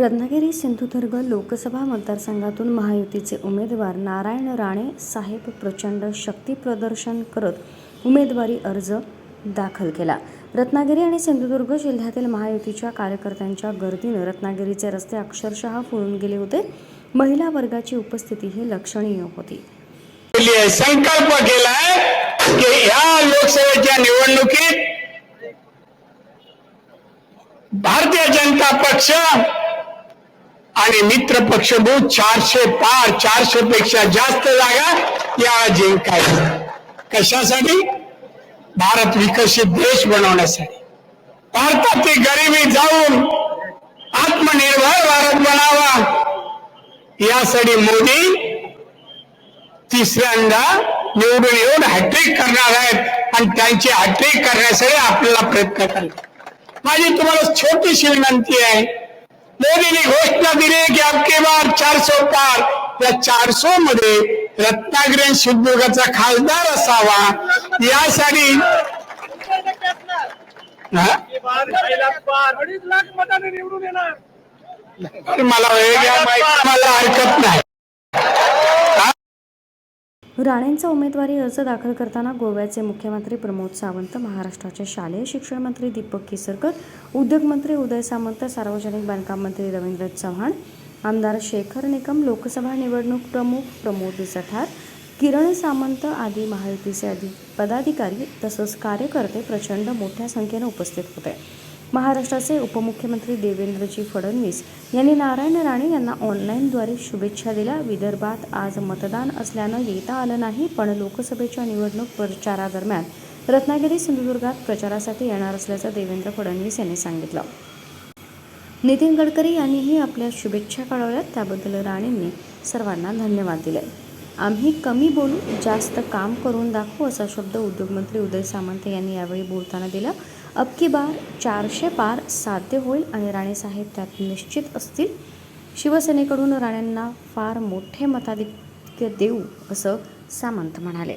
रत्नागिरी सिंधुदुर्ग लोकसभा मतदारसंघातून महायुतीचे उमेदवार नारायण राणे साहेब प्रचंड शक्तीप्रदर्शन करत उमेदवारी अर्ज दाखल केला. रत्नागिरी आणि सिंधुदुर्ग जिल्ह्यातील महायुतीच्या कार्यकर्त्यांच्या गर्दीनं रत्नागिरीचे रस्ते अक्षरशः फुलून गेले होते. महिला वर्गाची उपस्थिती ही लक्षणीय होती. संकल्प केलाय की या लोकसभेच्या निवडणुकीत भारतीय जनता पक्ष आणि मित्र पक्ष बूथ चारशे पार चारशे पेक्षा जास्त जागा या जिंकायच्या कशासाठी? भारत विकसित देश बनवण्यासाठी. भारतातील गरिबी जाऊन आत्मनिर्भर भारत बनावा. यासाठी मोदी तिसऱ्यांदा निवडून येऊन हॅट्रिक करणार आहेत आणि त्यांची हॅट्रिक करण्यासाठी आपल्याला प्रयत्न करणार. माझी तुम्हाला छोटीशी विनंती आहे. मोदींनी घोषणा दिली की अबकी बार चारसो पार. या चारसो मध्ये रत्नागिरी सिंधुदुर्गाचा खासदार असावा यासाठी? अडीच लाख मताने निवडून येणार. पण मला वेगळ्या माहिती मला हरकत नाही. राणेंचा उमेदवारी अर्ज दाखल करताना गोव्याचे मुख्यमंत्री प्रमोद सावंत महाराष्ट्राचे शालेय शिक्षण मंत्री दीपक केसरकर उद्योगमंत्री उदय सामंत सार्वजनिक बांधकाम मंत्री रवींद्र चव्हाण आमदार शेखर निकम लोकसभा निवडणूक प्रमुख प्रमोद जठार किरण सामंत आदी महायुतीचे अधि पदाधिकारी तसंच कार्यकर्ते प्रचंड मोठ्या संख्येने उपस्थित होते. महाराष्ट्राचे उपमुख्यमंत्री देवेंद्रजी फडणवीस यांनी नारायण राणे यांना ऑनलाईनद्वारे शुभेच्छा दिल्या. विदर्भात आज मतदान असल्यानं येता आलं नाही पण लोकसभेच्या निवडणूक प्रचारादरम्यान रत्नागिरी सिंधुदुर्गात प्रचारासाठी येणार असल्याचं देवेंद्र फडणवीस यांनी सांगितलं. नितीन गडकरी यांनीही आपल्या शुभेच्छा कळवल्यात त्याबद्दल राणेंनी सर्वांना धन्यवाद दिले. आम्ही कमी बोलू जास्त काम करून दाखवू असा शब्द उद्योगमंत्री उदय सामंत यांनी यावेळी बोलताना दिला. अबकी बार चारशे पार साध्य होईल आणि राणेसाहेब त्यात निश्चित असतील. शिवसेनेकडून राणेंना फार मोठे मताधिक्य देऊ असं सामंत म्हणाले.